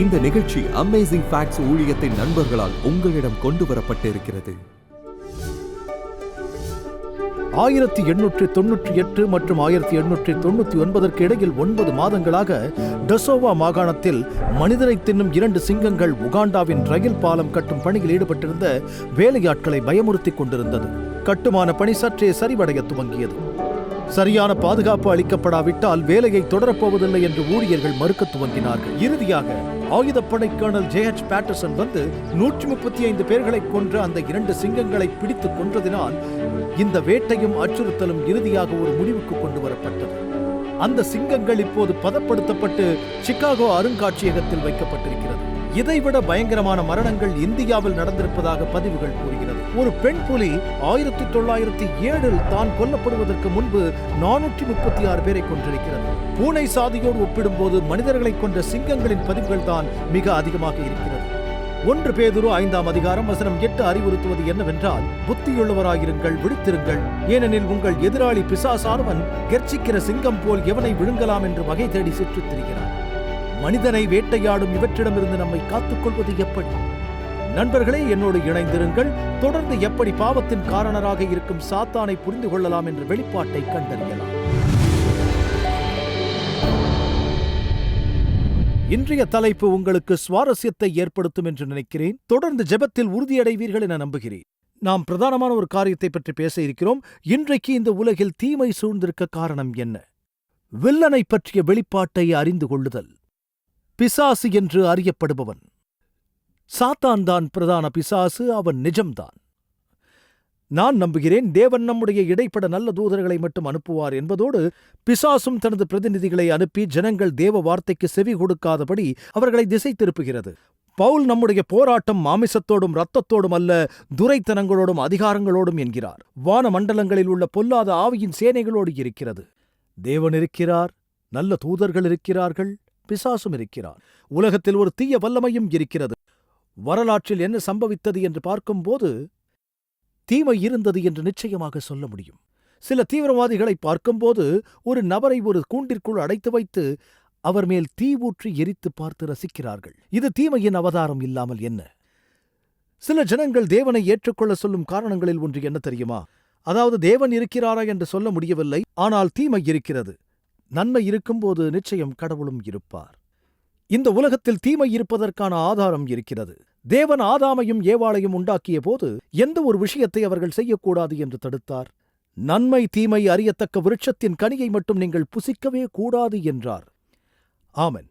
இந்த நிகழ்ச்சி amazing facts ஊழியத்தின் நண்பர்களால் உங்களிடம் கொண்டு வரப்பட்டிருக்கிறது ஆயிரத்தி எண்ணூற்றி தொன்னூற்றி எட்டு மற்றும் ஆயிரத்தி எண்ணூற்றி தொண்ணூற்றி ஒன்பதற்கு இடையில் ஒன்பது மாதங்களாக டெசோவா மாகாணத்தில் மனிதனை தின்னும் இரண்டு சிங்கங்கள் உகாண்டாவின் ரயில் பாலம் கட்டும் பணியில் ஈடுபட்டிருந்த வேலையாட்களை பயமுறுத்தி கொண்டிருந்தது. கட்டுமான பணி சற்றே சரிவடைய துவங்கியது. சரியான பாதுகாப்பு அளிக்கப்படாவிட்டால் வேலையை தொடரப்போவதில்லை என்று ஊழியர்கள் மறுக்க துவங்கினார்கள். இறுதியாக ஆயுதப்படை கர்னல் ஜே ஹெச் பேட்டர்சன் வந்து நூற்றி முப்பத்தி ஐந்து பேர்களை கொன்ற அந்த இரண்டு சிங்கங்களை பிடித்து கொன்றதினால் இந்த வேட்டையும் அச்சுறுத்தலும் இறுதியாக ஒரு முடிவுக்கு கொண்டு வரப்பட்டது. அந்த சிங்கங்கள் இப்போது பதப்படுத்தப்பட்டு சிகாகோ அருங்காட்சியகத்தில் வைக்கப்பட்டிருக்கிறது. இதைவிட பயங்கரமான மரணங்கள் இந்தியாவில் நடந்திருப்பதாக பதிவுகள் கூறுகிறது. ஒரு பெண் புலி ஆயிரத்தி தொள்ளாயிரத்தி ஏழில் தான் கொல்லப்படுவதற்கு முன்பு நானூற்றி முப்பத்தி ஆறு பேரை கொண்டிருக்கிறது பூனை சாதியோடு ஒப்பிடும்போது மனிதர்களை கொன்ற சிங்கங்களின் பதிவுகள் தான் மிக அதிகமாக இருக்கிறது. ஒன்று பேதுரு ஐந்தாம் அதிகாரம் வசனம் எட்டு அறிவுறுத்துவது என்னவென்றால் புத்தியுள்ளவராயிருங்கள் விழித்திருங்கள். ஏனெனில் உங்கள் எதிராளி பிசாசானவன் கெர்ச்சிக்கிற சிங்கம் போல் எவனை விழுங்கலாம் என்று வகை தேடி சுற்றித் திரிகிறான். மனிதனை வேட்டையாடும் இவற்றிடமிருந்து நம்மை காத்துக்கொள்வது எப்படி? நண்பர்களே என்னோடு இணைந்திருங்கள். தொடர்ந்து எப்படி பாவத்தின் காரணராக இருக்கும் சாத்தானை புரிந்து கொள்ளலாம் என்ற வெளிப்பாட்டை கண்டறியலாம். இன்றைய தலைப்பு உங்களுக்கு சுவாரஸ்யத்தை ஏற்படுத்தும் என்று நினைக்கிறேன். தொடர்ந்து ஜெபத்தில் உறுதியடைவீர்கள் என நம்புகிறேன். நாம் பிரதானமான ஒரு காரியத்தை பற்றி பேச இருக்கிறோம். இன்றைக்கு இந்த உலகில் தீமை சூழ்ந்திருக்க காரணம் என்ன? வில்லனை பற்றிய வெளிப்பாட்டை அறிந்து கொள்ளுதல். பிசாசு என்று அறியப்படுபவன். சாத்தான் தான் பிரதான பிசாசு அவன் நிஜம்தான். நான் நம்புகிறேன் தேவன் நம்முடைய இடைப்பட நல்ல தூதர்களை மட்டும் அனுப்புவார் என்பதோடு பிசாசும் தனது பிரதிநிதிகளை அனுப்பி ஜனங்கள் தேவ வார்த்தைக்கு செவி கொடுக்காதபடி அவர்களை திசை திருப்புகிறது. பவுல் நம்முடைய போராட்டம் மாமிசத்தோடும் இரத்தத்தோடும் அல்ல துரைத்தனங்களோடும் அதிகாரங்களோடும் என்கிறார். வான மண்டலங்களில் உள்ள பொல்லாத ஆவியின் சேனைகளோடு இருக்கிறது. தேவன் இருக்கிறார் நல்ல தூதர்கள் இருக்கிறார்கள். பிசாசும் இருக்கிறான் உலகத்தில் ஒரு தீய வல்லமையும் இருக்கிறது. வரலாற்றில் என்ன சம்பவித்தது என்று பார்க்கும்போது தீமை இருந்தது என்று நிச்சயமாக சொல்ல முடியும். சில தீவிரவாதிகளை பார்க்கும்போது ஒரு நபரை ஒரு கூண்டிற்குள் அடைத்து வைத்து அவர் மேல் தீ ஊற்றி எரித்து பார்த்து ரசிக்கிறார்கள். இது தீமையின் அவதாரம் இல்லாமல் என்ன? சில ஜனங்கள் தேவனை ஏற்றுக்கொள்ள சொல்லும் காரணங்களில் ஒன்று என்ன தெரியுமா? அதாவது தேவன் இருக்கிறாரா என்று சொல்ல முடியவில்லை ஆனால் தீமை இருக்கிறது. நன்மை இருக்கும்போது நிச்சயம் கடவுளும் இருப்பார். இந்த உலகத்தில் தீமை இருப்பதற்கான ஆதாரம் இருக்கிறது. தேவன் ஆதாமையும் ஏவாளையும் உண்டாக்கிய போது எந்த ஒரு விஷயத்தை அவர்கள் செய்யக்கூடாது என்று தடுத்தார். நன்மை தீமை அறியத்தக்க விருட்சத்தின் கனியை மட்டும் நீங்கள் புசிக்கவே கூடாது என்றார். ஆமன்.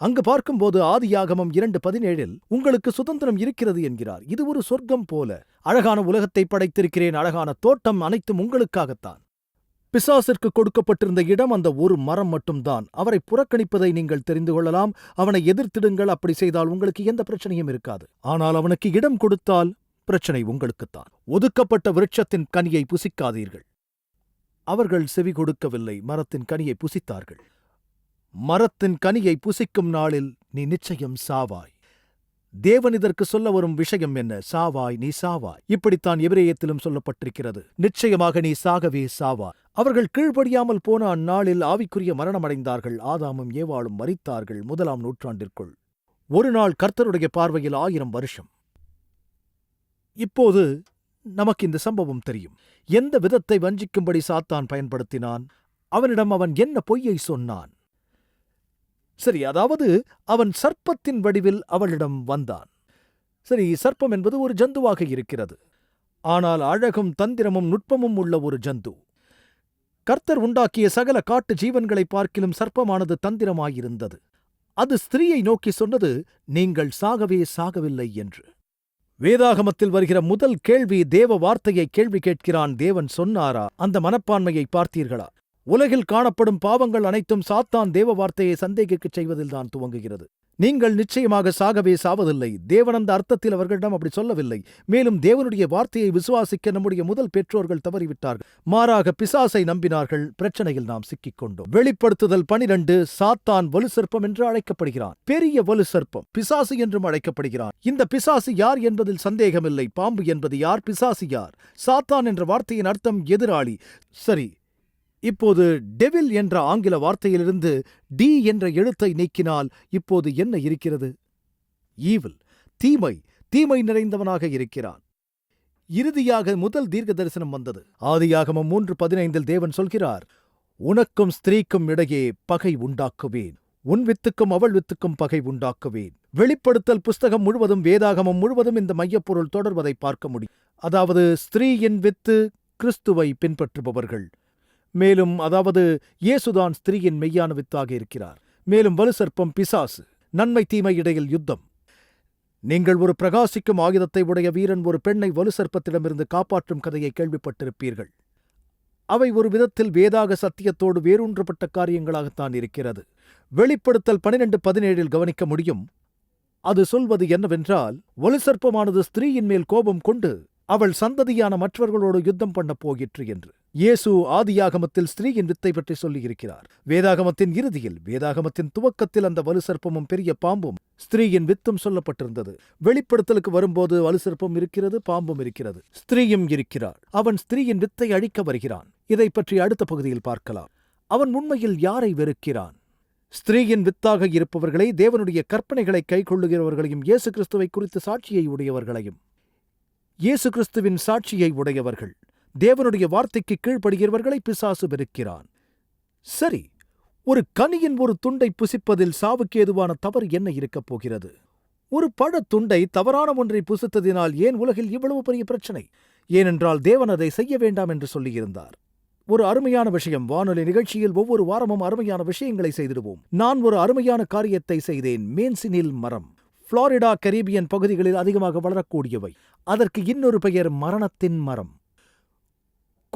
அங்கு பார்க்கும்போது ஆதியாகமம் இரண்டு பதினேழில் உங்களுக்கு சுதந்திரம் இருக்கிறது என்கிறார். இது ஒரு சொர்க்கம் போல. அழகான உலகத்தை படைத்திருக்கிறேன். அழகான தோட்டம் அனைத்தும் உங்களுக்காகத்தான். பிசாசிற்கு கொடுக்கப்பட்டிருந்த இடம் அந்த ஒரு மரம் மட்டும்தான். அவரை புறக்கணிப்பதை நீங்கள் தெரிந்து கொள்ளலாம். அவனை எதிர்த்திடுங்கள். அப்படி செய்தால் உங்களுக்கு எந்த பிரச்சனையும் இருக்காது. ஆனால் அவனுக்கு இடம் கொடுத்தால் பிரச்சனை உங்களுக்குத்தான். ஒதுக்கப்பட்ட விருட்சத்தின் கனியை புசிக்காதீர்கள். அவர்கள் செவி கொடுக்கவில்லை. மரத்தின் கனியை புசித்தார்கள். மரத்தின் கனியை புசிக்கும் நாளில் நீ நிச்சயம் சாவாய். தேவன் இதற்கு சொல்ல வரும் விஷயம் என்ன? சாவாய் நீ சாவாய். இப்படித்தான் எபிரேயத்திலும் சொல்லப்பட்டிருக்கிறது. நிச்சயமாக நீ சாகவே சாவாய். அவர்கள் கீழ்ப்படியாமல் போன அந்நாளில் ஆவிக்குரிய மரணமடைந்தார்கள். ஆதாமும் ஏவாளும் மறித்தார்கள் முதலாம் நூற்றாண்டிற்குள். ஒரு நாள் கர்த்தருடைய பார்வையில் ஆயிரம் வருஷம். இப்போது நமக்கு இந்த சம்பவம் தெரியும். எந்த விதத்தை வஞ்சிக்கும்படி சாத்தான் பயன்படுத்தினான்? அவனிடம் அவன் என்ன பொய்யை சொன்னான்? சரி அதாவது அவன் சர்ப்பத்தின் வடிவில் அவளிடம் வந்தான். சரி சர்ப்பம் என்பது ஒரு ஜந்துவாக இருக்கிறது. ஆனால் அழகும் தந்திரமும் நுட்பமும் உள்ள ஒரு ஜந்து. கர்த்தர் உண்டாக்கிய சகல காட்டு ஜீவன்களை பார்க்கிலும் சர்ப்பமானது தந்திரமாயிருந்தது. அது ஸ்திரீயை நோக்கி சொன்னது நீங்கள் சாகவே சாகவில்லை என்று. வேதாகமத்தில் வருகிற முதல் கேள்வி தேவ வார்த்தையை கேள்வி கேட்கிறான் தேவன் சொன்னாரா? அந்த மனப்பான்மையை பார்த்தீர்களா? உலகில் காணப்படும் பாவங்கள் அனைத்தும் சாத்தான் தேவ வார்த்தையை சந்தேகிக்கச் செய்வதில்தான் துவங்குகிறது. நீங்கள் நிச்சயமாக சாகவே சாவதில்லை. தேவன் அந்த அர்த்தத்தில் அவர்களிடம் அப்படி சொல்லவில்லை. மேலும் தேவனுடைய வார்த்தையை விசுவாசிக்க நம்முடைய முதல் பெற்றோர்கள் தவறிவிட்டார்கள். மாறாக பிசாசை நம்பினார்கள். பிரச்சனையில் நாம் சிக்கிக் கொண்டோம் வெளிப்படுத்துதல் பனிரண்டு சாத்தான் வலு சர்ப்பம் என்று அழைக்கப்படுகிறான். பெரிய வலு சர்ப்பம் பிசாசு என்றும் அழைக்கப்படுகிறான். இந்த பிசாசு யார் என்பதில் சந்தேகமில்லை. பாம்பு என்பது யார்? பிசாசு யார்? சாத்தான் என்ற வார்த்தையின் அர்த்தம் எதிராளி. சரி இப்போது டெவில் என்ற ஆங்கில வார்த்தையிலிருந்து டி என்ற எழுத்தை நீக்கினால் இப்போது என்ன இருக்கிறது? ஈவில் தீமை. தீமை நிறைந்தவனாக இருக்கிறான். இறுதியாக முதல் தீர்க்க தரிசனம் வந்தது. ஆதியாகமம் மூன்று பதினைந்தில் தேவன் சொல்கிறார் உனக்கும் ஸ்திரீக்கும் இடையே பகை உண்டாக்குவேன். உன் வித்துக்கும் அவள் வித்துக்கும் பகை உண்டாக்குவேன். வெளிப்படுத்தல் புஸ்தகம் முழுவதும் வேதாகமம் முழுவதும் இந்த மையப்பொருள் தொடர்வதை பார்க்க முடியும். அதாவது ஸ்திரீயின் வித்து கிறிஸ்துவை பின்பற்றுபவர்கள். மேலும் அதாவது இயேசுதான் ஸ்திரீயின் மெய்யான வித்தாக இருக்கிறார். மேலும் வலுசற்பம் பிசாசு நன்மை தீமை இடையில் யுத்தம். நீங்கள் ஒரு பிரகாசிக்கும் ஆயுதத்தை உடைய வீரன் ஒரு பெண்ணை வலுசற்பத்திடமிருந்து காப்பாற்றும் கதையை கேள்விப்பட்டிருப்பீர்கள். அவை ஒரு விதத்தில் வேதாக சத்தியத்தோடு வேரூன்றப்பட்ட காரியங்களாகத்தான் இருக்கிறது. வெளிப்படுத்தல் பனிரெண்டு பதினேழில் கவனிக்க முடியும். அது சொல்வது என்னவென்றால் வலுசற்பமானது ஸ்திரீயின் மேல் கோபம் கொண்டு அவள் சந்ததியான மற்றவர்களோடு யுத்தம் பண்ணப் போயிற்று என்று. இயேசு ஆதியாகமத்தில் ஸ்திரீயின் வித்தை பற்றி சொல்லியிருக்கிறார். வேதாகமத்தின் இறுதியில் வேதாகமத்தின் துவக்கத்தில் அந்த வலுசற்பமும் பெரிய பாம்பும் ஸ்திரீயின் வித்தும் சொல்லப்பட்டிருந்தது. வெளிப்படுத்தலுக்கு வரும்போது வலுசற்பம் இருக்கிறது பாம்பும் இருக்கிறது. ஸ்திரீயும் இருக்கிறாள். அவன் ஸ்திரீயின் வித்தை அழிக்க வருகிறான். இதை பற்றி அடுத்த பகுதியில் பார்க்கலாம். அவன் உண்மையில் யாரை வெறுக்கிறான்? ஸ்திரீயின் வித்தாக இருப்பவர்களை தேவனுடைய கற்பனைகளை கைக்கொள்ளுகிறவர்களையும் இயேசு கிறிஸ்துவை குறித்து சாட்சியை உடையவர்களையும். இயேசு கிறிஸ்துவின் சாட்சியை உடையவர்கள். தேவனுடைய வார்த்தைக்கு கீழ்ப்படுகிறவர்களை பிசாசு வெறுக்கிறான். சரி ஒரு கனியின் ஒரு துண்டை புசிப்பதில் சாவுக்கு ஏதுவான தவறு என்ன இருக்கப் போகிறது? ஒரு பழத்துண்டை தவறான ஒன்றை புசித்ததினால் ஏன் உலகில் இவ்வளவு பெரிய பிரச்சனை? ஏனென்றால் தேவன் அதை செய்ய வேண்டாம் என்று சொல்லியிருந்தார். ஒரு அருமையான விஷயம் வானொலி நிகழ்ச்சியில் ஒவ்வொரு வாரமும் அருமையான விஷயங்களை செய்திடுவோம். நான் ஒரு அருமையான காரியத்தை செய்தேன் மேன்சினில் மரம். புளோரிடா கரீபியன் பகுதிகளில் அதிகமாக வளரக்கூடியவை. அதற்கு இன்னொரு பெயர் மரணத்தின் மரம்.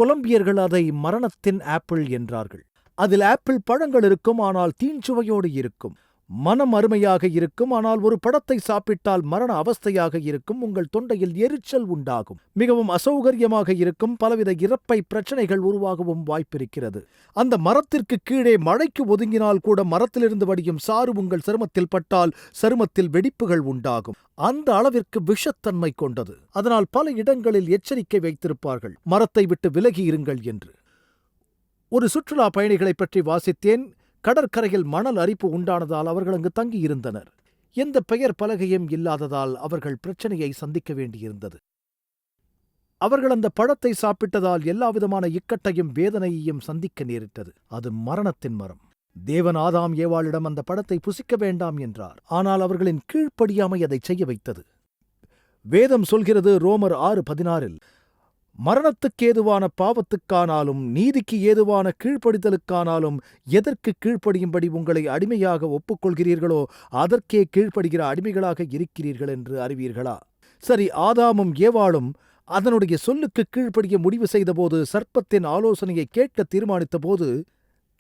கொலம்பியர்கள் அதை மரணத்தின் ஆப்பிள் என்றார்கள். அதில் ஆப்பிள் பழங்கள் இருக்கும் ஆனால் தீஞ்சுவையோடு இருக்கும். மனம் அருமையாக இருக்கும் ஆனால் ஒரு பழத்தை சாப்பிட்டால் மரண அவஸ்தையாக இருக்கும் உங்கள் தொண்டையில் எரிச்சல் உண்டாகும். மிகவும் அசௌகரியமாக இருக்கும் பலவித இறப்பை பிரச்சனைகள் உருவாகவும் வாய்ப்பிருக்கிறது. அந்த மரத்திற்கு கீழே மழைக்கு ஒதுங்கினால் கூட மரத்திலிருந்து வடியும் சாறு உங்கள் சருமத்தில் பட்டால் சருமத்தில் வெடிப்புகள் உண்டாகும். அந்த அளவிற்கு விஷத்தன்மை கொண்டது. அதனால் பல இடங்களில் எச்சரிக்கை வைத்திருப்பார்கள். மரத்தை விட்டு விலகி இருங்கள் என்று. ஒரு சுற்றுலா பயணிகளைப் பற்றி வாசித்தேன். கடற்கரையில் மணல் அரிப்பு உண்டானதால் அவர்கள் அங்கு தங்கியிருந்தனர். எந்த பெயர் பலகையும் இல்லாததால் அவர்கள் பிரச்சனையை சந்திக்க வேண்டியிருந்தது. அவர்கள் அந்த பழத்தை சாப்பிட்டதால் எல்லாவிதமான இக்கட்டையும் வேதனையையும் சந்திக்க நேரிட்டது. அது மரணத்தின் மரம். தேவன் ஆதாம் ஏவாளிடம் அந்த படத்தை புசிக்க வேண்டாம் என்றார். ஆனால் அவர்களின் கீழ்ப்படியாமை அதை செய்ய வைத்தது. வேதம் சொல்கிறது ரோமர் ஆறு பதினாறில் மரணத்துக்கேதுவான பாவத்துக்கானாலும் நீதிக்கு ஏதுவான கீழ்ப்படிதலுக்கானாலும் எதற்கு கீழ்ப்படியும்படி உங்களை அடிமையாக ஒப்புக்கொள்கிறீர்களோ அதற்கே கீழ்ப்படுகிற அடிமைகளாக இருக்கிறீர்கள் என்று அறிவீர்களா? சரி ஆதாமும் ஏவாளும் அதனுடைய சொல்லுக்கு கீழ்ப்படிய முடிவு செய்தபோது சர்ப்பத்தின் ஆலோசனையை கேட்க தீர்மானித்தபோது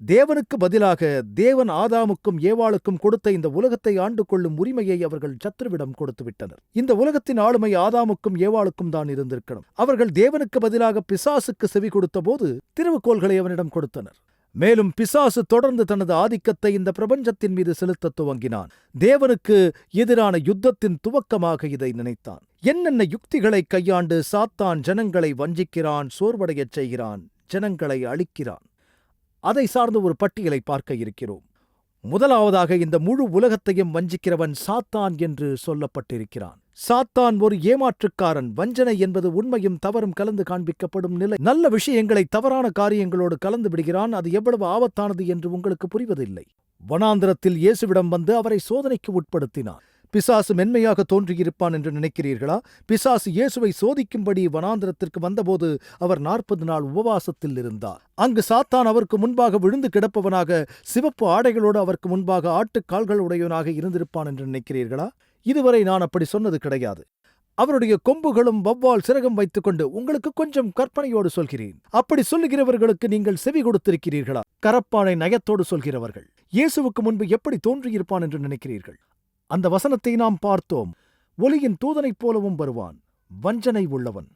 தேவனுக்கு பதிலாக தேவன் ஆதாமுக்கும் ஏவாளுக்கும் கொடுத்த இந்த உலகத்தை ஆண்டு கொள்ளும் உரிமையை அவர்கள் சத்ருவிடம் கொடுத்துவிட்டனர். இந்த உலகத்தின் ஆளுமை ஆதாமுக்கும் ஏவாளுக்கும் தான் இருந்திருக்கணும். அவர்கள் தேவனுக்கு பதிலாக பிசாசுக்கு செவி கொடுத்தபோது திருவுக்கோள்களை அவனிடம் கொடுத்தனர். மேலும் பிசாசு தொடர்ந்து தனது ஆதிக்கத்தை இந்த பிரபஞ்சத்தின் மீது செலுத்தத் துவங்கினான். தேவனுக்கு எதிரான யுத்தத்தின் துவக்கமாக இதை நினைத்தான். என்னென்ன யுக்திகளை கையாண்டு சாத்தான் ஜனங்களை வஞ்சிக்கிறான் சோர்வடையச் செய்கிறான் ஜனங்களை அழிக்கிறான். அதை சார்ந்த ஒரு பட்டியலை பார்க்க இருக்கிறோம். முதலாவதாக இந்த முழு உலகத்தையும் வஞ்சிக்கிறவன் சாத்தான் என்று சொல்லப்பட்டிருக்கிறான். சாத்தான் ஒரு ஏமாற்றுக்காரன். வஞ்சனை என்பது உண்மையும் தவறும் கலந்து காண்பிக்கப்படும் நிலை. நல்ல விஷயங்களை தவறான காரியங்களோடு கலந்து விடுகிறான். அது எவ்வளவு ஆபத்தானது என்று உங்களுக்கு புரிவதில்லை. வனாந்திரத்தில் இயேசுவிடம் வந்து அவரை சோதனைக்கு உட்படுத்தினான். பிசாசு மென்மையாக தோன்றியிருப்பான் என்று நினைக்கிறீர்களா? பிசாசு இயேசுவை சோதிக்கும்படி வனாந்திரத்திற்கு வந்தபோது அவர் நாற்பது நாள் உபவாசத்தில் இருந்தார். அங்கு சாத்தான் அவருக்கு முன்பாக விழுந்து கிடப்பவனாக சிவப்பு ஆடைகளோடு அவருக்கு முன்பாக ஆட்டுக்கால்கள் உடையவனாக இருந்திருப்பான் என்று நினைக்கிறீர்களா? இதுவரை நான் அப்படி சொன்னது கிடையாது. அவருடைய கொம்புகளும் வவ்வால் சிறகம் வைத்துக்கொண்டு உங்களுக்கு கொஞ்சம் கற்பனையோடு சொல்கிறேன். அப்படி சொல்லுகிறவர்களுக்கு நீங்கள் செவி கொடுத்திருக்கிறீர்களா? கரப்பானை நயத்தோடு சொல்கிறவர்கள். இயேசுவுக்கு முன்பு எப்படி தோன்றியிருப்பான் என்று நினைக்கிறீர்கள்? அந்த வசனத்தை நாம் பார்த்தோம். ஒளியின் தூதனைப் போலவும் வருவான். வஞ்சனை உள்ளவன்.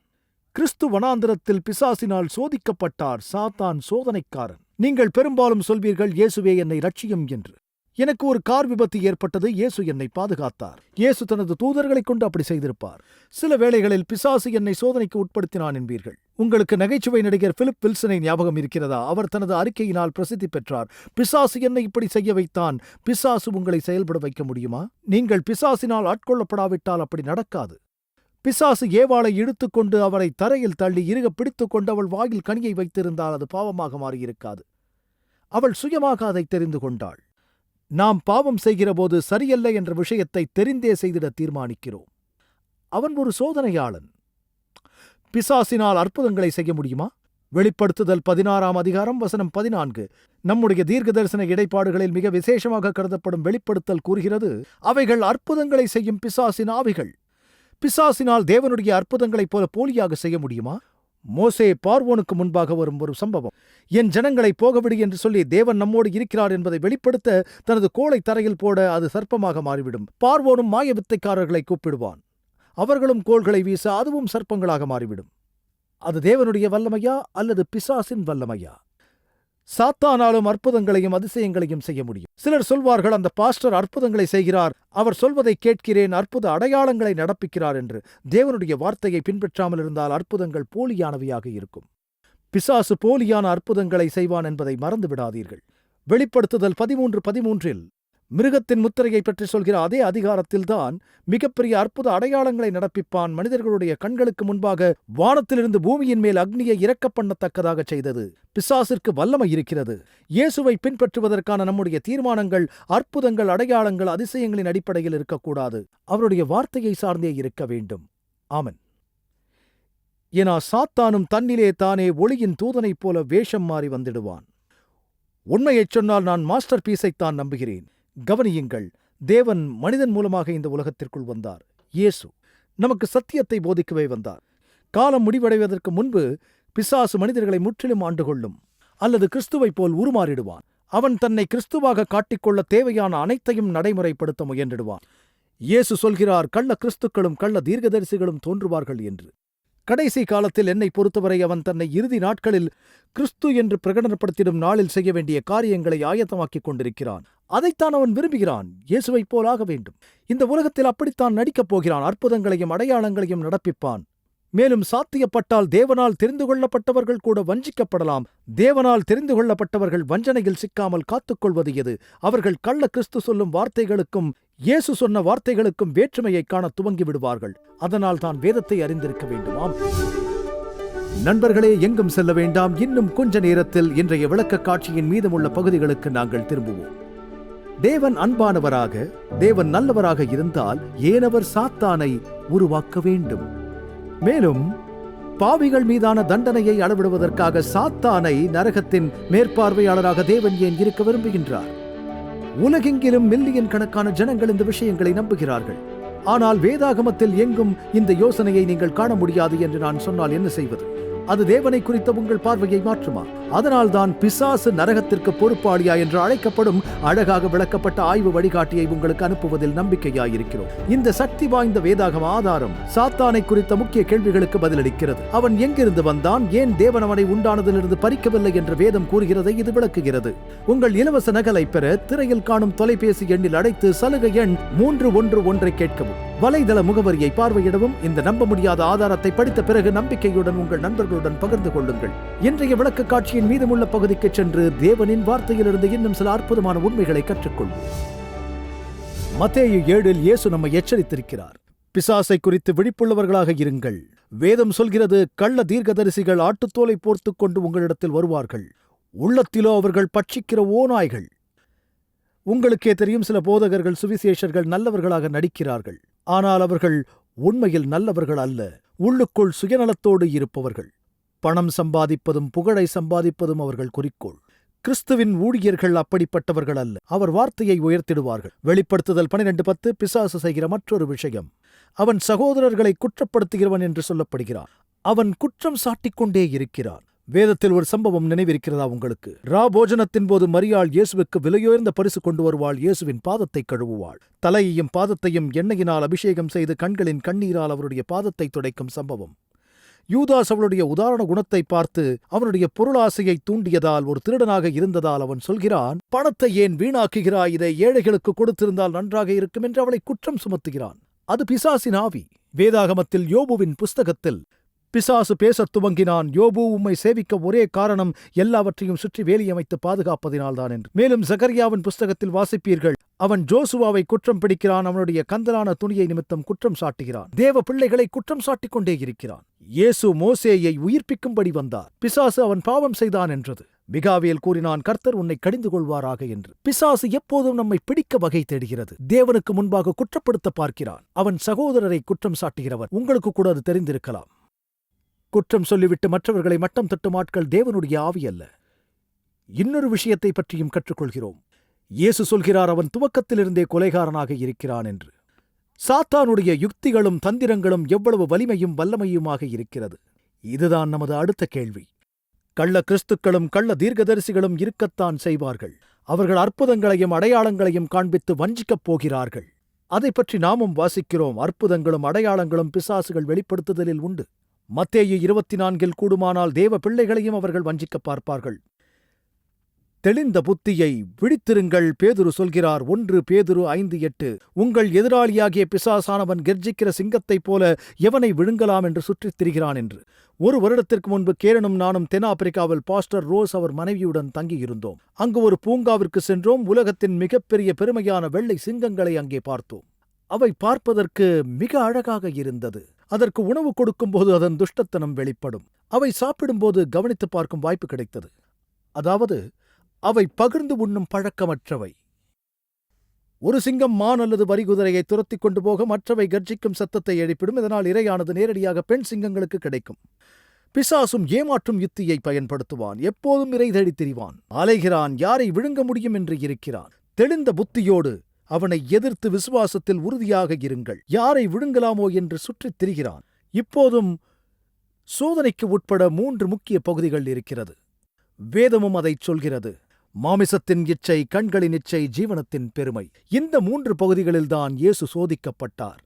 கிறிஸ்து வனாந்திரத்தில் பிசாசினால் சோதிக்கப்பட்டார். சாத்தான் சோதனைக்காரன். நீங்கள் பெரும்பாலும் சொல்வீர்கள் இயேசுவே என்னை ரட்சியும் என்று. எனக்கு ஒரு கார் விபத்து ஏற்பட்டது. இயேசு என்னை பாதுகாத்தார். இயேசு தனது தூதர்களைக் கொண்டு அப்படி செய்திருப்பார். சில வேளைகளில் பிசாசு என்னை சோதனைக்கு உட்படுத்தினான் என்பீர்கள். உங்களுக்கு நகைச்சுவை நடிகர் பிலிப் வில்சனை ஞாபகம் இருக்கிறதா? அவர் தனது அறிக்கையினால் பிரசித்தி பெற்றார். பிசாசு என்னை இப்படி செய்ய வைத்தான். பிசாசு உங்களை செயல்பட வைக்க முடியுமா? நீங்கள் பிசாசினால் ஆட்கொள்ளப்படாவிட்டால் அப்படி நடக்காது. பிசாசு ஏவாளை இழுத்துக்கொண்டு அவரை தரையில் தள்ளி இறுக பிடித்துக்கொண்டு அவள் வாயில் கனியை வைத்திருந்தால் அது பாவமாக மாறியிருக்காது. அவள் சுயமாக அதை தெரிந்து கொண்டாள். நாம் பாவம் செய்கிறபோது சரியல்ல என்ற விஷயத்தை தெரிந்தே செய்திட தீர்மானிக்கிறோம். அவன் ஒரு சோதனையாளன். பிசாசினால் அற்புதங்களை செய்ய முடியுமா? வெளிப்படுத்துதல் பதினாறாம் அதிகாரம் வசனம் பதினான்கு. நம்முடைய தீர்க்க தரிசன இடைப்பாடுகளில் மிக விசேஷமாக கருதப்படும் வெளிப்படுத்தல் கூறுகிறது அவைகள் அற்புதங்களை செய்யும் பிசாசின் ஆவிகள். பிசாசினால் தேவனுடைய அற்புதங்களைப் போல போலியாக செய்ய முடியுமா? மோசே பார்வோனுக்கு முன்பாக வரும் ஒரு சம்பவம். என் ஜனங்களை போகவிடு என்று சொல்லி தேவன் நம்மோடு இருக்கிறார் என்பதை வெளிப்படுத்த தனது கோளை தரையில் போட அது சர்ப்பமாக மாறிவிடும். பார்வோனும் மாய வித்தைக்காரர்களை கூப்பிடுவான். அவர்களும் கோள்களை வீச அதுவும் சர்ப்பங்களாக மாறிவிடும். அது தேவனுடைய வல்லமையா அல்லது பிசாசின் வல்லமையா? சாத்தானாலும் அற்புதங்களையும் அதிசயங்களையும் செய்ய முடியும். சிலர் சொல்வார்கள் அந்த பாஸ்டர் அற்புதங்களை செய்கிறார். அவர் சொல்வதை கேட்கிறேன் அற்புத அடையாளங்களை நடப்பிக்கிறார் என்று. தேவனுடைய வார்த்தையை பின்பற்றாமல் இருந்தால் அற்புதங்கள் போலியானவையாக இருக்கும். பிசாசு போலியான அற்புதங்களை செய்வான் என்பதை மறந்து விடாதீர்கள் வெளிப்படுத்துதல் பதிமூன்று பதிமூன்றில் மிருகத்தின் முத்திரையை பற்றி சொல்கிற அதே அதிகாரத்தில்தான் மிகப்பெரிய அற்புத அடையாளங்களை நடப்பிப்பான் மனிதர்களுடைய கண்களுக்கு முன்பாக வானத்திலிருந்து பூமியின் மேல் அக்னியை இறக்க பண்ணத்தக்கதாக செய்தது. பிசாசிற்கு வல்லமை இருக்கிறது. இயேசுவை பின்பற்றுவதற்கான நம்முடைய தீர்மானங்கள் அற்புதங்கள் அடையாளங்கள் அதிசயங்களின் அடிப்படையில் இருக்கக்கூடாது. அவருடைய வார்த்தையை சார்ந்தே இருக்க வேண்டும். ஆமன். ஏனா சாத்தானும் தன்னிலே தானே ஒளியின் தூதனைப் போல வேஷம் மாறி வந்திடுவான். உண்மையைச் சொன்னால் நான் மாஸ்டர் பீஸைத்தான் நம்புகிறேன். கவனியுங்கள் தேவன் மனிதன் மூலமாக இந்த உலகத்திற்குள் வந்தார். இயேசு நமக்கு சத்தியத்தை போதிக்கவே வந்தார். காலம் முடிவடைவதற்கு முன்பு பிசாசு மனிதர்களை முற்றிலும் ஆண்டு கொள்ளும் அல்லது கிறிஸ்துவைப் போல் உருமாறிடுவான். அவன் தன்னை கிறிஸ்துவாக காட்டிக்கொள்ள தேவையான அனைத்தையும் நடைமுறைப்படுத்த முயன்றிடுவான். இயேசு சொல்கிறார் கள்ள கிறிஸ்துக்களும் கள்ள தீர்க்கதரிசிகளும் தோன்றுவார்கள் என்று. கடைசி காலத்தில் என்னை பொறுத்தவரை அவன் தன்னை இறுதி நாட்களில் கிறிஸ்து என்று பிரகடனப்படுத்திடும் நாளில் செய்ய வேண்டிய காரியங்களை ஆயத்தமாக்கிக் கொண்டிருக்கிறான். அதைத்தான் அவன் விரும்புகிறான். இயேசுவைப் போலாக வேண்டும். இந்த உலகத்தில் அப்படித்தான் நடிக்கப் போகிறான். அற்புதங்களையும் அடையாளங்களையும் நடப்பிப்பான். மேலும் சாத்தியப்பட்டால் தேவனால் தெரிந்து கொள்ளப்பட்டவர்கள் கூட வஞ்சிக்கப்படலாம். தேவனால் தெரிந்து கொள்ளப்பட்டவர்கள் வஞ்சனையில் சிக்காமல் காத்துக்கொள்வது எது? அவர்கள் கள்ள கிறிஸ்து சொல்லும் வார்த்தைகளுக்கும் இயேசு சொன்ன வார்த்தைகளுக்கும் வேற்றுமையைக் காண துவங்கி விடுவார்கள் அதனால் தான் வேதத்தை அறிந்திருக்க வேண்டுமாம். நண்பர்களே எங்கும் செல்ல வேண்டாம். இன்னும் கொஞ்ச நேரத்தில் இன்றைய விளக்கக் காட்சியின் மீதமுள்ள பகுதிகளுக்கு நாங்கள் திரும்புவோம். தேவன் அன்பானவராக தேவன் நல்லவராக இருந்தால் ஏனவர் சாத்தானை உருவாக்க வேண்டும்? மேலும் பாவிகள் மீதான தண்டனையை அளவிடுவதற்காக சாத்தானை நரகத்தின் மேற்பார்வையாளராக தேவன் ஏன் இருக்க விரும்புகின்றார்? உலகெங்கிலும் மில்லியன் கணக்கான ஜனங்கள் இந்த விஷயங்களை நம்புகிறார்கள். ஆனால் வேதாகமத்தில் எங்கும் இந்த யோசனையை நீங்கள் காண முடியாது என்று நான் சொன்னால் என்ன செய்வது? அது தேவனை குறித்த உங்கள் பார்வையை மாற்றுமா? அதனால் தான் பிசாசு நரகத்திற்கு பொறுப்பாளியா என்று அழைக்கப்படும் அழகாக விளக்கப்பட்ட ஆய்வு வழிகாட்டியை உங்களுக்கு அனுப்புவதில் நம்பிக்கையாயிருக்கிறோம். இந்த சக்தி வாய்ந்த வேதாகம் ஆதாரம் சாத்தானை குறித்த முக்கிய கேள்விகளுக்கு பதிலளிக்கிறது. அவன் எங்கிருந்து வந்தான்? ஏன் தேவன் அவனை உண்டானதிலிருந்து பறிக்கவில்லை என்று வேதம் கூறுகிறதை இது விளக்குகிறது. உங்கள் இலவச நகலை பெற திரையில் காணும் தொலைபேசி எண்ணில் அழைத்து சலுகை எண் மூன்று ஒன்று ஒன்றை கேட்கவும். வலைதள முகவரியை பார்வையிடவும் இந்த நம்ப முடியாத ஆதாரத்தை படித்த பிறகு நம்பிக்கையுடன் உங்கள் நண்பர்களுடன் பகிர்ந்து கொள்ளுங்கள். இன்றைய விளக்க காட்சியின் மீதமுள்ள பகுதிக்கு சென்று தேவனின் வார்த்தையிலிருந்து இன்னும் சில அற்புதமான உண்மைகளை கற்றுக்கொள்வோம் மத்தேயு ஏழில் இயேசு நம்மை எச்சரித்திருக்கிறார். பிசாசை குறித்து விழிப்புள்ளவர்களாக இருங்கள். வேதம் சொல்கிறது கள்ள தீர்க்கதரிசிகள் ஆட்டுத்தோலை போர்த்து கொண்டு உங்களிடத்தில் வருவார்கள். உள்ளத்திலோ அவர்கள் பட்சிக்கிற ஓநாய்கள். உங்களுக்கே தெரியும் சில போதகர்கள் சுவிசேஷர்கள் நல்லவர்களாக நடிக்கிறார்கள். ஆனால் அவர்கள் உண்மையில் நல்லவர்கள் அல்ல. உள்ளுக்குள் சுயநலத்தோடு இருப்பவர்கள். பணம் சம்பாதிப்பதும் புகழை சம்பாதிப்பதும் அவர்கள் குறிக்கோள். கிறிஸ்துவின் ஊழியர்கள் அப்படிப்பட்டவர்கள் அல்ல. அவர் வார்த்தையை உயர்த்திடுவார்கள். வெளிப்படுத்துதல் பனிரெண்டு பத்து பிசாசு செய்கிற மற்றொரு விஷயம். அவன் சகோதரர்களை குற்றப்படுத்துகிறவன் என்று சொல்லப்படுகிறான். அவன் குற்றம் சாட்டிக்கொண்டே இருக்கிறான். வேதத்தில் ஒரு சம்பவம் நினைவிருக்கிறதா உங்களுக்கு? ரா போஜனத்தின் போது மரியாள் இயேசுவுக்கு விலையுயர்ந்த பரிசு கொண்டு வருவாள் இயேசுவின் பாதத்தை கழுவுவாள். தலையையும் பாதத்தையும் எண்ணெயினால் அபிஷேகம் செய்து கண்களின் கண்ணீரால் அவருடைய பாதத்தை துடைக்கும் சம்பவம். யூதாஸ் அவளுடைய உதாரண குணத்தை பார்த்து அவனுடைய பொருளாசையை தூண்டியதால் ஒரு திருடனாக இருந்ததால் அவன் சொல்கிறான் பணத்தை ஏன் வீணாக்குகிறாய்? இதை ஏழைகளுக்கு கொடுத்திருந்தால் நன்றாக இருக்கும் என்று அவளை குற்றம் சுமத்துகிறான். அது பிசாசின் ஆவி. வேதாகமத்தில் யோபுவின் புஸ்தகத்தில் பிசாசு பேசத் துவங்கினான். யோபு உம்மை சேவிக்க ஒரே காரணம் எல்லாவற்றையும் சுற்றி வேலியமைத்து பாதுகாப்பதினால்தான் என்று. மேலும் ஜகரியாவின் புஸ்தகத்தில் வாசிப்பீர்கள் அவன் ஜோசுவாவை குற்றம் பிடிக்கிறான் அவனுடைய கந்தலான துணியை நிமித்தம் குற்றம் சாட்டுகிறான். தேவ பிள்ளைகளை குற்றம் சாட்டிக் கொண்டே இருக்கிறான். இயேசு மோசேயை உயிர்ப்பிக்கும்படி வந்தார். பிசாசு அவன் பாவம் செய்தான் என்றது. மிகாவேல் கூறினான் கர்த்தர் உன்னை கடிந்து கொள்வாராக என்று. பிசாசு எப்போதும் நம்மை பிடிக்க வகை தேடுகிறது. தேவனுக்கு முன்பாக குற்றப்படுத்த பார்க்கிறான். அவன் சகோதரரை குற்றம் சாட்டுகிறவர். உங்களுக்கு கூட அது தெரிந்திருக்கலாம். குற்றம் சொல்லிவிட்டு மற்றவர்களை மட்டம் தட்டும் ஆட்கள் தேவனுடைய ஆவி அல்ல. இன்னொரு விஷயத்தை பற்றியும் கற்றுக்கொள்கிறோம். இயேசு சொல்கிறார் அவன் துவக்கத்திலிருந்தே கொலைகாரனாக இருக்கிறான் என்று. சாத்தானுடைய யுக்திகளும் தந்திரங்களும் எவ்வளவு வலிமையும் வல்லமையுமாக இருக்கிறது? இதுதான் நமது அடுத்த கேள்வி. கள்ள கிறிஸ்துக்களும் கள்ள தீர்க்கதரிசிகளும் இருக்கத்தான் செய்வார்கள். அவர்கள் அற்புதங்களையும் அடையாளங்களையும் காண்பித்து வஞ்சிக்கப் போகிறார்கள். அதைப் பற்றி நாமும் வாசிக்கிறோம். அற்புதங்களும் அடையாளங்களும் பிசாசுகள் வெளிப்படுத்துதலில் உண்டு. மத்தேயு இருபத்தி நான்கில் கூடுமானால் தேவ பிள்ளைகளையும் அவர்கள் வஞ்சிக்கப் பார்ப்பார்கள். தெளிந்த புத்தியை விழித்திருங்கள் பேதுரு சொல்கிறார். ஒன்று பேதுரு ஐந்து எட்டு உங்கள் எதிராளியாகிய பிசாசானவன் கெர்ஜிக்கிற சிங்கத்தைப் போல எவனை விழுங்கலாம் என்று சுற்றித் திரிகிறான் என்று. ஒரு வருடத்திற்கு முன்பு கேரனும் நானும் தென்னாப்பிரிக்காவில் பாஸ்டர் ரோஸ் அவர் மனைவியுடன் தங்கியிருந்தோம். அங்கு ஒரு பூங்காவிற்கு சென்றோம். உலகத்தின் மிகப்பெரிய பெருமையான வெள்ளை சிங்கங்களை அங்கே பார்த்தோம். அவை பார்ப்பதற்கு மிக அழகாக இருந்தது. அதற்கு உணவு கொடுக்கும்போது அதன் துஷ்டத்தனம் வெளிப்படும். அவை சாப்பிடும்போது கவனித்துப் பார்க்கும் வாய்ப்பு கிடைத்தது. அதாவது அவை பகிர்ந்து உண்ணும் பழக்கமற்றவை. ஒரு சிங்கம் மான் அல்லது வரிகுதிரையை துரத்திக் கொண்டு போக மற்றவை கர்ஜிக்கும் சத்தத்தை எழுப்பிடும். இதனால் இரையானது நேரடியாக பெண் சிங்கங்களுக்கு கிடைக்கும். பிசாசும் ஏமாற்றும் யுத்தியை பயன்படுத்துவான். எப்போதும் இறை திரிவான். அலைகிறான். யாரை விழுங்க முடியும் என்று இருக்கிறான். தெளிந்த புத்தியோடு அவனை எதிர்த்து விசுவாசத்தில் உறுதியாக இருங்கள். யாரை விழுங்கலாமோ என்று சுற்றித் திரிகிறான். இப்போதும் சோதனைக்கு உட்பட மூன்று முக்கிய பகுதிகள் இருக்கிறது. வேதமும் அதைச் சொல்கிறது. மாமிசத்தின் இச்சை கண்களின் இச்சை ஜீவனத்தின் பெருமை. இந்த மூன்று பகுதிகளில்தான் இயேசு சோதிக்கப்பட்டார்.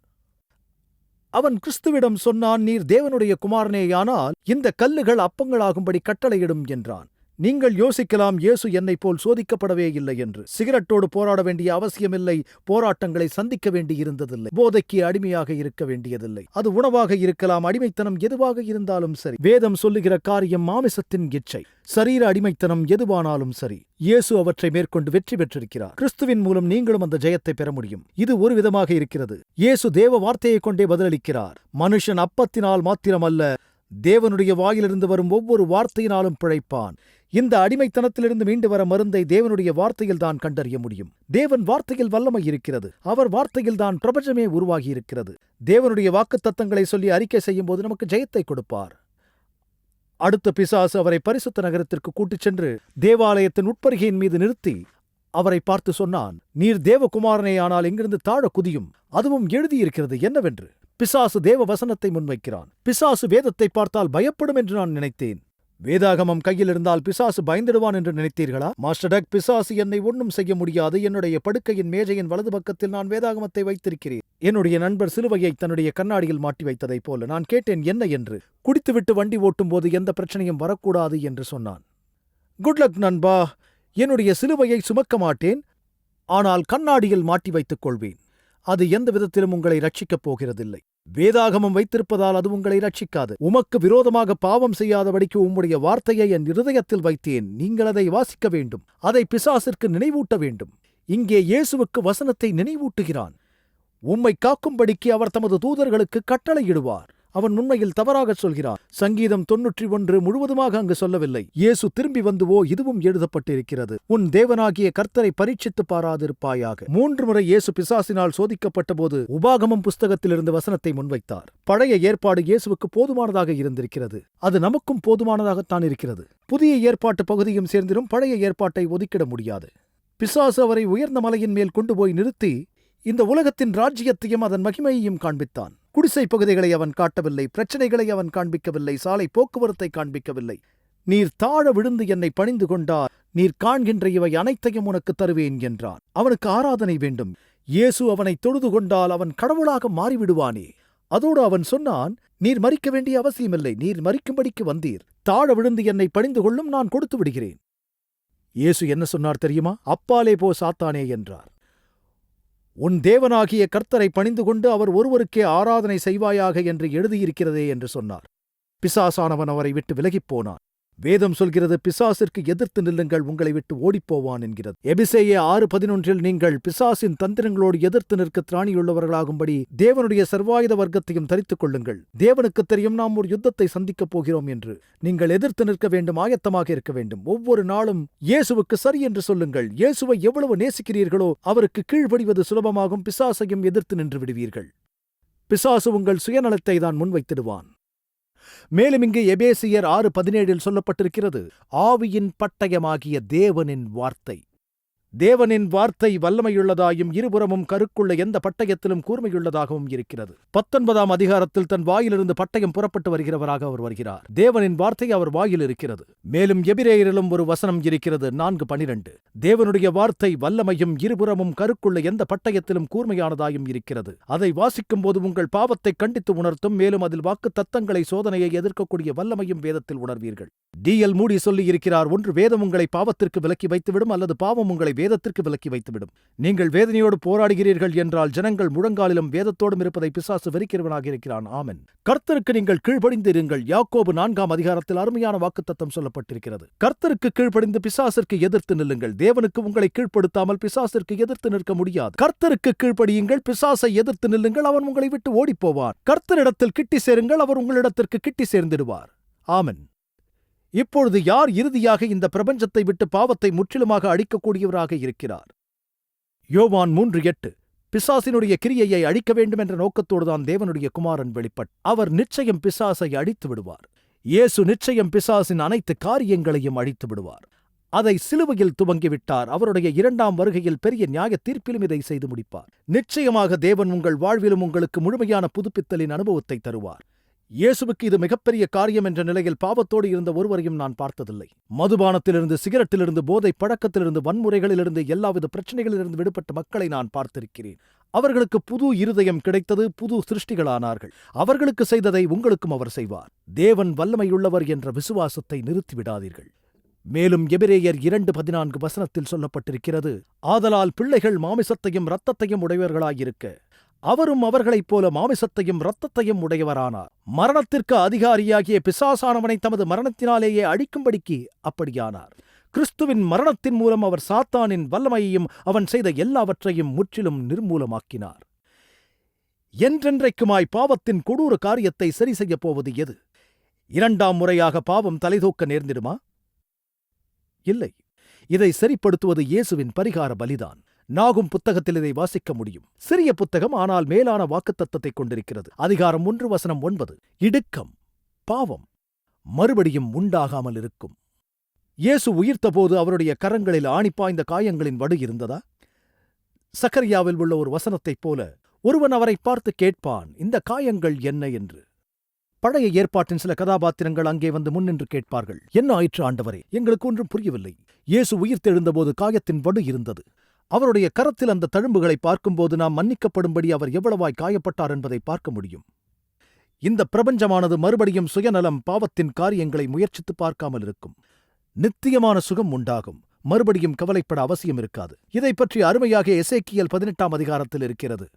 அவன் கிறிஸ்துவிடம் சொன்னான் நீர் தேவனுடைய குமாரனேயானால் இந்த கல்லுகள் அப்பங்களாகும்படி கட்டளையிடும் என்றான். நீங்கள் யோசிக்கலாம் இயேசு என்னைப் போல் சோதிக்கப்படவே இல்லை என்று. சிகரெட்டோடு போராட வேண்டிய அவசியமில்லை போராட்டங்களை சந்திக்க வேண்டியிருந்ததில்லை. போதைக்கு அடிமையாக இருக்க வேண்டியதில்லை. அது உணவாக இருக்கலாம் அடிமைத்தனம் எதுவாக இருந்தாலும் சரி. வேதம் சொல்லுகிற காரியம் மாமிசத்தின் இச்சை. சரீர அடிமைத்தனம் எதுவானாலும் சரி. இயேசு அவற்றை மேற்கொண்டு வெற்றி பெற்றிருக்கிறார். கிறிஸ்துவின் மூலம் நீங்களும் அந்த ஜெயத்தை பெற முடியும். இது ஒரு விதமாக இருக்கிறது. இயேசு தேவ வார்த்தையைக் கொண்டே பதிலளிக்கிறார். மனுஷன் அப்பத்தினால் மாத்திரமல்ல தேவனுடைய வாயிலிருந்து வரும் ஒவ்வொரு வார்த்தையினாலும் பிழைப்பான். இந்த அடிமைத்தனத்திலிருந்து மீண்டு வர மருந்தை தேவனுடைய வார்த்தையில் தான் கண்டறிய முடியும். தேவன் வார்த்தையில் வல்லமை இருக்கிறது. அவர் வார்த்தையில் தான் பிரபஞ்சமே உருவாகி இருக்கிறது. தேவனுடைய வாக்குத்தத்தங்களை சொல்லி அறிக்கை செய்யும் போது நமக்கு ஜெயத்தை கொடுப்பார். அடுத்த பிசாசு அவரை பரிசுத்த நகரத்திற்கு கூட்டிச் சென்று தேவாலயத்தின் உட்பருகையின் மீது நிறுத்தி அவரை பார்த்து சொன்னான் நீர் தேவகுமாரனே ஆனால் இங்கிருந்து தாழ குதியும். அதுவும் எழுதியிருக்கிறது என்னவென்று? பிசாசு தேவ வசனத்தை முன்வைக்கிறான். பிசாசு வேதத்தை பார்த்தால் பயப்படும் என்று நான் நினைத்தேன். வேதாகமம் கையில் இருந்தால் பிசாசு பயந்துடுவான் என்று நினைத்தீர்களா? மாஸ்டர் டக் பிசாசு என்னை ஒன்றும் செய்ய முடியாது. என்னுடைய படுக்கையின் மேஜையின் வலது பக்கத்தில் நான் வேதாகமத்தை வைத்திருக்கிறேன். என்னுடைய நண்பர் சிலுவையை தன்னுடைய கண்ணாடியில் மாட்டி வைத்ததைப் போல நான் கேட்டேன் என்ன என்று? குடித்துவிட்டு வண்டி ஓட்டும்போது எந்த பிரச்சனையும் வரக்கூடாது என்று சொன்னான். குட் லக் நண்பா. என்னுடைய சிலுவையை சுமக்க மாட்டேன். ஆனால் கண்ணாடியில் மாட்டி வைத்துக் கொள்வேன். அது எந்த விதத்திலும் உங்களை ரட்சிக்கப் போகிறதில்லை. வேதாகமம் வைத்திருப்பதால் அது உங்களை ரட்சிக்காது உமக்கு விரோதமாக பாவம் செய்யாதபடிக்கு உம்முடைய வார்த்தையை என் இருதயத்தில் வைத்தேன். நீங்கள் அதை வாசிக்க வேண்டும். அதை பிசாசிற்கு நினைவூட்ட வேண்டும். இங்கே இயேசுவுக்கு வசனத்தை நினைவூட்டுகிறான். உம்மை காக்கும்படிக்கு அவர் தமது தூதர்களுக்கு கட்டளையிடுவார். அவன் உண்மையில் தவறாகச் சொல்கிறான். சங்கீதம் தொன்னூற்றி ஒன்று முழுவதுமாக அங்கு சொல்லவில்லை. இயேசு திரும்பி வந்துவோ இதுவும் எழுதப்பட்டிருக்கிறது. உன் தேவனாகிய கர்த்தரை பரீட்சித்து பாராதிருப்பாயாக. மூன்று முறை இயேசு பிசாசினால் சோதிக்கப்பட்ட போது உபாகமம் புஸ்தகத்திலிருந்து வசனத்தை முன்வைத்தார். பழைய ஏற்பாடு இயேசுவுக்கு போதுமானதாக இருந்திருக்கிறது. அது நமக்கும் போதுமானதாகத்தான் இருக்கிறது. புதிய ஏற்பாட்டு பகுதியும் சேர்ந்திரும் பழைய ஏற்பாட்டை ஒதுக்கிட முடியாது. பிசாசு அவரை உயர்ந்த மலையின் மேல் கொண்டு போய் நிறுத்தி இந்த உலகத்தின் ராஜ்யத்தையும் அதன் மகிமையையும் காண்பித்தான். குடிசை பகுதிகளை அவன் காட்டவில்லை பிரச்சனைகளை அவன் காண்பிக்கவில்லை சாலை போக்குவரத்தை காண்பிக்கவில்லை. நீர் தாழ விழுந்து என்னை பணிந்து கொண்டார் நீர் காண்கின்ற இவை அனைத்தையும் உனக்கு தருவேன் என்றான். அவனுக்கு ஆராதனை வேண்டும். இயேசு அவனை தொழுது கொண்டால் அவன் கடவுளாக மாறிவிடுவானே. அதோடு அவன் சொன்னான் நீர் மறிக்க வேண்டிய அவசியமில்லை நீர் மறிக்கும்படிக்கு வந்தீர். தாழ விழுந்து என்னை பணிந்து கொள்ளும் நான் கொடுத்து விடுகிறேன். இயேசு என்ன சொன்னார் தெரியுமா? அப்பாலே போ சாத்தானே என்றார். உன் தேவனாகிய கர்த்தரை பணிந்து கொண்டு அவர் ஒருவருக்கே ஆராதனை செய்வாயாக என்று எழுதியிருக்கிறதே என்று சொன்னார். பிசாசானவன் அவரை விட்டு விலகிப் போனான். வேதம் சொல்கிறது பிசாசிற்கு எதிர்த்து நில்லுங்கள் உங்களை விட்டு ஓடிப்போவான் என்கிறது. எபிசேயே ஆறு பதினொன்றில் நீங்கள் பிசாசின் தந்திரங்களோடு எதிர்த்து நிற்க திராணியுள்ளவர்களாகும்படி தேவனுடைய சர்வாயுத வர்க்கத்தையும் தரித்துக் கொள்ளுங்கள். தேவனுக்கு தெரியும் நாம் ஒரு யுத்தத்தை சந்திக்கப் போகிறோம் என்று. நீங்கள் எதிர்த்து நிற்க வேண்டும் ஆயத்தமாக இருக்க வேண்டும். ஒவ்வொரு நாளும் இயேசுவுக்கு சரி என்று சொல்லுங்கள். இயேசுவை எவ்வளவு நேசிக்கிறீர்களோ அவருக்கு கீழ்ப்படிவது சுலபமாகும். பிசாசையும் எதிர்த்து நின்று விடுவீர்கள். பிசாசு உங்கள் சுயநலத்தை தான் முன்வைத்திடுவான். மேலும் இங்கு எபேசியர் ஆறு பதினேழில் சொல்லப்பட்டிருக்கிறது ஆவியின் பட்டயமாகிய தேவனின் வார்த்தை. தேவனின் வார்த்தை வல்லமையுள்ளதாயும் இருபுறமும் கருக்குள்ள எந்த பட்டயத்திலும் கூர்மையுள்ளதாகவும் இருக்கிறது. பத்தொன்பதாம் அதிகாரத்தில் தன் வாயிலிருந்து பட்டயம் புறப்பட்டு வருகிறவராக அவர் வருகிறார். தேவனின் வார்த்தை அவர் வாயில் இருக்கிறது. மேலும் எபிரேயரிலும் ஒரு வசனம் இருக்கிறது. நான்கு பனிரெண்டு. தேவனுடைய வார்த்தை வல்லமையும் இருபுறமும் கருக்குள்ள எந்த பட்டயத்திலும் கூர்மையானதாயும் இருக்கிறது. அதை வாசிக்கும் போது உங்கள் பாவத்தை கண்டித்து உணர்த்தும் மேலும் அதில் வாக்கு தத்தங்களை சோதனையை எதிர்க்கக்கூடிய வல்லமையும் வேதத்தில் உணர்வீர்கள். டி எல் மூடி சொல்லி இருக்கிறார் ஒன்று வேதம் உங்களை பாவத்திற்கு விலக்கி வைத்துவிடும் அல்லது பாவம் உங்களை வேதத்திற்கு விலக்கி வைத்துவிடும். நீங்கள் வேதனையோடு போராடுகிறீர்கள் என்றால் ஜனங்கள் முழங்காலிலும் வேதத்தோடும் இருப்பதை பிசாசு வெறிக்கிறவனாக இருக்கிறான். ஆமன். கர்த்தருக்கு நீங்கள் கீழ்ப்படிந்து இருங்கள் யாக்கோபு நான்காம் அதிகாரத்தில் அருமையான வாக்குத்தத்தம் சொல்லப்பட்டிருக்கிறது. கர்த்தருக்கு கீழ்ப்படிந்து பிசாசிற்கு எதிர்த்து நில்லுங்கள். தேவனுக்கு உங்களை கீழ்ப்படுத்தாமல் பிசாசிற்கு எதிர்த்து நிற்க முடியாது. கர்த்தருக்கு கீழ்ப்படியுங்கள். பிசாசை எதிர்த்து நில்லுங்கள். அவன் உங்களை விட்டு ஓடிப்போவான். கர்த்தரிடத்தில் கிட்டி சேருங்கள். அவர் உங்களிடத்திற்கு கிட்டி சேர்ந்திடுவார். ஆமன். இப்பொழுது யார் இறுதியாக இந்த பிரபஞ்சத்தை விட்டு பாவத்தை முற்றிலுமாக அழிக்கக்கூடியவராக இருக்கிறார்? யோவான் மூன்று எட்டு பிசாசினுடைய கிரியையை அழிக்க வேண்டும் என்ற நோக்கத்தோடுதான் தேவனுடைய குமாரன் வெளிப்பட் அவர் நிச்சயம் பிசாசை அழித்து விடுவார். இயேசு நிச்சயம் பிசாசின் அனைத்து காரியங்களையும் அழித்து விடுவார். அதை சிலுவையில் துவங்கிவிட்டார் அவருடைய இரண்டாம் வருகையில் பெரிய நியாய தீர்ப்பிலும் இதை செய்து முடிப்பார். நிச்சயமாக தேவன் உங்கள் வாழ்விலும் உங்களுக்கு முழுமையான புதுப்பித்தலின் அனுபவத்தை தருவார். இயேசுவுக்கு இது மிகப்பெரிய காரியம் என்ற நிலையில் பாவத்தோடு இருந்த ஒருவரையும் நான் பார்த்ததில்லை. மதுபானத்திலிருந்து சிகரெட்டிலிருந்து போதை பழக்கத்திலிருந்து வன்முறைகளிலிருந்து எல்லாவித பிரச்சனைகளிலிருந்து விடுபட்ட மக்களை நான் பார்த்திருக்கிறேன். அவர்களுக்கு புது இருதயம் கிடைத்தது புது சிருஷ்டிகளானார்கள். அவர்களுக்கு செய்ததை உங்களுக்கும் அவர் செய்வார். தேவன் வல்லமையுள்ளவர் என்ற விசுவாசத்தை நிறுத்திவிடாதீர்கள். மேலும் எபிரேயர் இரண்டு பதினான்கு வசனத்தில் சொல்லப்பட்டிருக்கிறது ஆதலால் பிள்ளைகள் மாமிசத்தையும் இரத்தத்தையும் உடையவர்களாயிருக்க அவரும் அவர்களைப் போல மாமிசத்தையும் இரத்தத்தையும் உடையவரானார். மரணத்திற்கு அதிகாரியாகிய பிசாசானவனை தமது மரணத்தினாலேயே அழிக்கும்படிக்கு அப்படியானார். கிறிஸ்துவின் மரணத்தின் மூலம் அவர் சாத்தானின் வல்லமையையும் அவன் செய்த எல்லாவற்றையும் முற்றிலும் நிர்மூலமாக்கினார். என்றென்றைக்குமாய் பாவத்தின் கொடூர காரியத்தை சரி செய்யப் போவது எது? இரண்டாம் முறையாக பாவம் தலைதூக்க நேர்ந்திடுமா? இல்லை. இதை சரிப்படுத்துவது இயேசுவின் பரிகார பலிதான். நாகும் புத்தகத்தில் இதை வாசிக்க முடியும். சிறிய புத்தகம் ஆனால் மேலான வாக்குத்தத்தத்தை கொண்டிருக்கிறது. அதிகாரம் ஒன்று வசனம் ஒன்பது. இடுக்கம் பாவம் மறுபடியும் உண்டாகாமல் இருக்கும். இயேசு உயிர்த்தபோது அவருடைய கரங்களில் ஆணிப்பாய்ந்த காயங்களின் வடு இருந்ததா? சக்கரியாவில் உள்ள ஒரு வசனத்தைப் போல ஒருவன் அவரை பார்த்து கேட்பான் இந்த காயங்கள் என்ன? என்று. பழைய ஏற்பாட்டின் சில கதாபாத்திரங்கள் அங்கே வந்து முன்னின்று கேட்பார்கள் என்ன ஆயிற்று ஆண்டவரே? எங்களுக்கு ஒன்றும் புரியவில்லை. இயேசு உயிர்த்தெழுந்தபோது காயத்தின் வடு இருந்தது. அவருடைய கரத்தில் அந்த தழும்புகளை பார்க்கும்போது நாம் மன்னிக்கப்படும்படி அவர் எவ்வளவாய் காயப்பட்டார் என்பதை பார்க்க முடியும். இந்த பிரபஞ்சமானது மறுபடியும் சுயநலம் பாவத்தின் காரியங்களை முயற்சித்து பார்க்காமல் இருக்கும். நித்தியமான சுகம் உண்டாகும். மறுபடியும் கவலைப்பட அவசியம் இருக்காது. இதைப் பற்றி அருமையாக எசேக்கியல் பதினெட்டாம் அதிகாரத்தில் இருக்கிறது.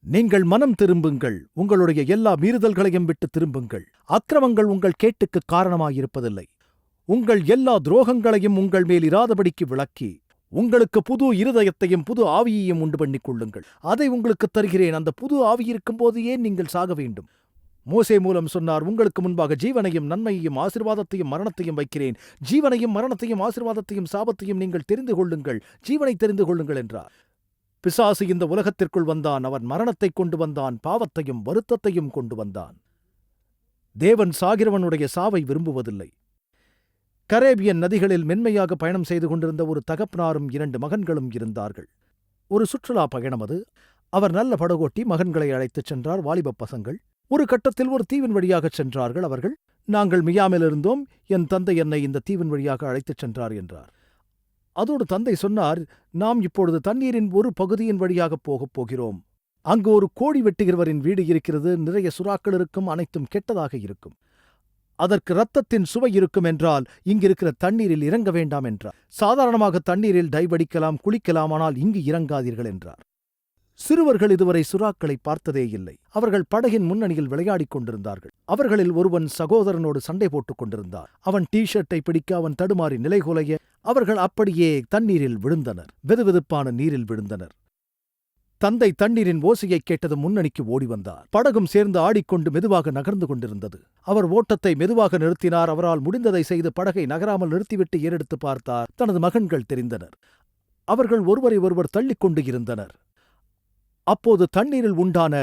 நீங்கள் மனம் திரும்புங்கள். உங்களுடைய எல்லா மீறுதல்களையும் விட்டு திரும்புங்கள். அக்கிரமங்கள் உங்கள் கேட்டுக்கு காரணமாயிருப்பதில்லை. உங்கள் எல்லா துரோகங்களையும் உங்கள் மேல் இராதபடிக்கு விளக்கி உங்களுக்கு புது இருதயத்தையும் புது ஆவியையும் உண்டு பண்ணிக் கொள்ளுங்கள். அதை உங்களுக்கு தருகிறேன். அந்த புது ஆவி இருக்கும்போது ஏன் நீங்கள் சாக வேண்டும்? மோசே மூலம் சொன்னார் உங்களுக்கு முன்பாக ஜீவனையும் நன்மையையும் ஆசிர்வாதத்தையும் மரணத்தையும் வைக்கிறேன். ஜீவனையும் மரணத்தையும் ஆசிர்வாதத்தையும் சாபத்தையும் நீங்கள் தெரிந்து கொள்ளுங்கள். ஜீவனை தெரிந்து கொள்ளுங்கள் என்றார். பிசாசு இந்த உலகத்திற்குள் வந்தான். அவன் மரணத்தைக் கொண்டு வந்தான். பாவத்தையும் வருத்தத்தையும் கொண்டு வந்தான். தேவன் சாகிறவனுடைய சாவை விரும்புவதில்லை. கரேபியன் நதிகளில் மென்மையாக பயணம் செய்து கொண்டிருந்த ஒரு தகப்பனாரும் இரண்டு மகன்களும் இருந்தார்கள். ஒரு சுற்றுலா பயணம் அது. அவர் நல்ல படகோட்டி மகன்களை அழைத்துச் சென்றார் வாலிபப் பசங்கள். ஒரு கட்டத்தில் ஒரு தீவின் வழியாகச் சென்றார்கள் அவர்கள். நாங்கள் மியாமில் இருந்தோம். என் தந்தை என்னை இந்த தீவின் வழியாக அழைத்துச் சென்றார் என்றார். அதோடு தந்தை சொன்னார் நாம் இப்பொழுது தண்ணீரின் ஒரு பகுதியின் வழியாகப் போகப் போகிறோம். அங்கு ஒரு கோடி வெட்டுகிறவரின் வீடு இருக்கிறது. நிறைய சுறாக்கள் இருக்கும். அனைத்தும் கெட்டதாக இருக்கும். அதற்கு இரத்தத்தின் சுவை இருக்கும் என்றால் இங்கிருக்கிற தண்ணீரில் இறங்க வேண்டாம் என்றார். சாதாரணமாக தண்ணீரில் டைவடிக்கலாம் குளிக்கலாம் ஆனால் இங்கு இறங்காதீர்கள் என்றார். சிறுவர்கள் இதுவரை சுறாக்களை பார்த்ததே இல்லை. அவர்கள் படகின் முன்னணியில் விளையாடிக் கொண்டிருந்தார்கள். அவர்களில் ஒருவன் சகோதரனோடு சண்டை போட்டுக் கொண்டிருந்தார் அவன் டி ஷர்ட்டை பிடிக்க அவன் தடுமாறி நிலைகுலைய அவர்கள் அப்படியே தண்ணீரில் விழுந்தனர். வெதுவெதுப்பான நீரில் விழுந்தனர். தந்தை தண்ணீரின் ஓசையைக் கேட்டது முன்னணிக்கு ஓடி வந்தார் படகும் சேர்ந்து ஆடிக்கொண்டு மெதுவாக நகர்ந்து கொண்டிருந்தது. அவர் ஓட்டத்தை மெதுவாக நிறுத்தினார். அவரால் முடிந்ததை செய்து படகை நகராமல் நிறுத்திவிட்டு ஏறெடுத்து பார்த்தார். தனது மகன்கள் தெரிந்தனர். அவர்கள் ஒருவரை ஒருவர் தள்ளிக் கொண்டு இருந்தனர். அப்போது தண்ணீரில் உண்டான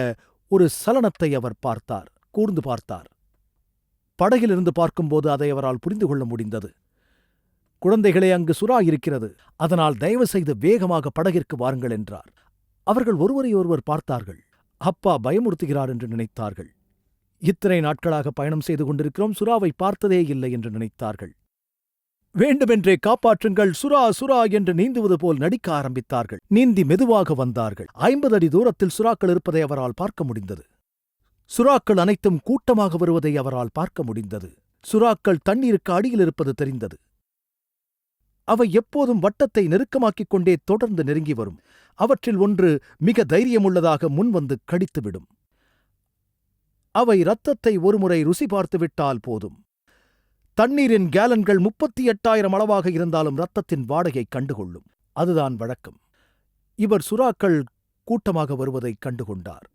ஒரு சலனத்தை அவர் பார்த்தார். கூர்ந்து பார்த்தார். படகிலிருந்து பார்க்கும்போது அதை அவரால் புரிந்து கொள்ள முடிந்தது. குழந்தைகளே அங்கு சுறா இருக்கிறது. அதனால் தயவு செய்து வேகமாக படகிற்கு வாருங்கள் என்றார். அவர்கள் ஒருவரை ஒருவர் பார்த்தார்கள். அப்பா பயமுறுத்துகிறார் என்று நினைத்தார்கள். இத்தனை நாட்களாக பயணம் செய்து கொண்டிருக்கிறோம் சுறாவை பார்த்ததே இல்லை என்று நினைத்தார்கள். வேண்டுமென்றே காப்பாற்றுங்கள் சுறா சுறா என்று நீந்துவது போல் நடிக்க ஆரம்பித்தார்கள். நீந்தி மெதுவாக வந்தார்கள். ஐம்பது அடி தூரத்தில் சுறாக்கள் இருப்பதை அவரால் பார்க்க முடிந்தது. சுறாக்கள் அனைத்தும் கூட்டமாக வருவதை அவரால் பார்க்க முடிந்தது. சுறாக்கள் தண்ணீருக்கு அடியில் இருப்பது தெரிந்தது. அவை எப்போதும் வட்டத்தை நெருக்கமாக்கிக் கொண்டே தொடர்ந்து நெருங்கி வரும். அவற்றில் ஒன்று மிக தைரியமுள்ளதாக முன்வந்து கடித்துவிடும். அவை இரத்தத்தை ஒருமுறை ருசி பார்த்துவிட்டால் போதும். தண்ணீரின் கேலன்கள் முப்பத்தி எட்டாயிரம் அளவாக இருந்தாலும் இரத்தத்தின் வாடகை கண்டுகொள்ளும். அதுதான் வழக்கம். இவர் சுறாக்கள் கூட்டமாக வருவதை கண்டுகொண்டார்.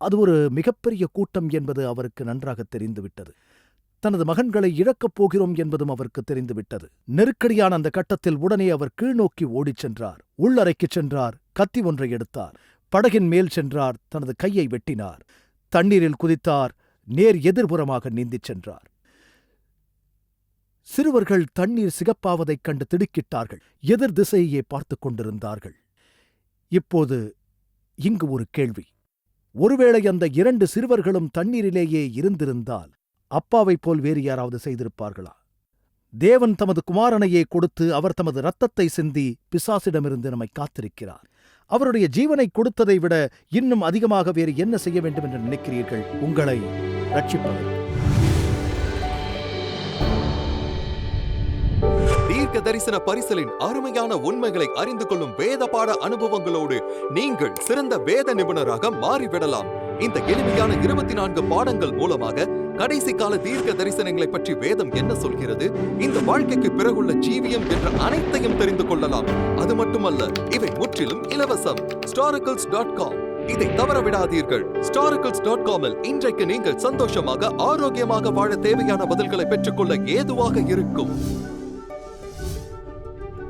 அது ஒரு மிகப்பெரிய கூட்டம் என்பது அவருக்கு நன்றாக தெரிந்துவிட்டது. தனது மகன்களை இழக்கப் போகிறோம் என்பதும் அவருக்கு தெரிந்துவிட்டது. நெருக்கடியான அந்த கட்டத்தில் உடனே அவர் கீழ்நோக்கி ஓடிச் சென்றார். உள்ளறைக்குச் சென்றார். கத்தி ஒன்றை எடுத்தார். படகின் மேல் சென்றார். தனது கையை வெட்டினார். தண்ணீரில் குதித்தார். நேர் எதிர்புறமாக நீந்திச் சென்றார். சிறுவர்கள் தண்ணீர் சிகப்பாவதைக் கண்டு திடுக்கிட்டார்கள். எதிர் திசையே பார்த்துக் கொண்டிருந்தார்கள். இப்போது இங்கு ஒரு கேள்வி. ஒருவேளை அந்த இரண்டு சிறுவர்களும் தண்ணீரிலேயே இருந்திருந்தால் அப்பாவைப் போல் வேறு யாராவது செய்திருப்பார்களா? தேவன் தமது குமாரனையே கொடுத்து அவர் தமது இரத்தத்தை சிந்தி பிசாசிடமிருந்து நம்மை காத்திருக்கிறார். அவருடைய ஜீவனை கொடுத்ததை விட இன்னும் அதிகமாக வேறு என்ன செய்ய வேண்டும் என்று நினைக்கிறீர்கள்? உங்களை ரட்சிப்பது தீர்க்க தரிசன பரிசலின் அருமையான உண்மைகளை அறிந்து கொள்ளும் வேத பாட அனுபவங்களோடு நீங்கள் சிறந்த வேத நிபுணராக மாறிவிடலாம். இந்த எளிமையான இருபத்தி நான்கு பாடங்கள் மூலமாக கடைசி கால தீர்க்க தரிசனங்களை பற்றி வேதம் என்ன சொல்கிறது? இந்த வாழ்க்கைக்கு பிறகுள்ள ஜீவியம் என்ற அனைத்தையும் தெரிந்து கொள்ளலாம். அது மட்டுமல்ல இவை முற்றிலும் இலவசம். ஸ்டாரிக்கல்ஸ் டாட் காம் இதை தவற விடாதீர்கள். ஸ்டாரிக்கல்ஸ் டாட் காமில் இன்றைக்கு நீங்கள் சந்தோஷமாக ஆரோக்கியமாக வாழ தேவையான பதில்களை பெற்றுக்கொள்ள ஏதுவாக இருக்கும்.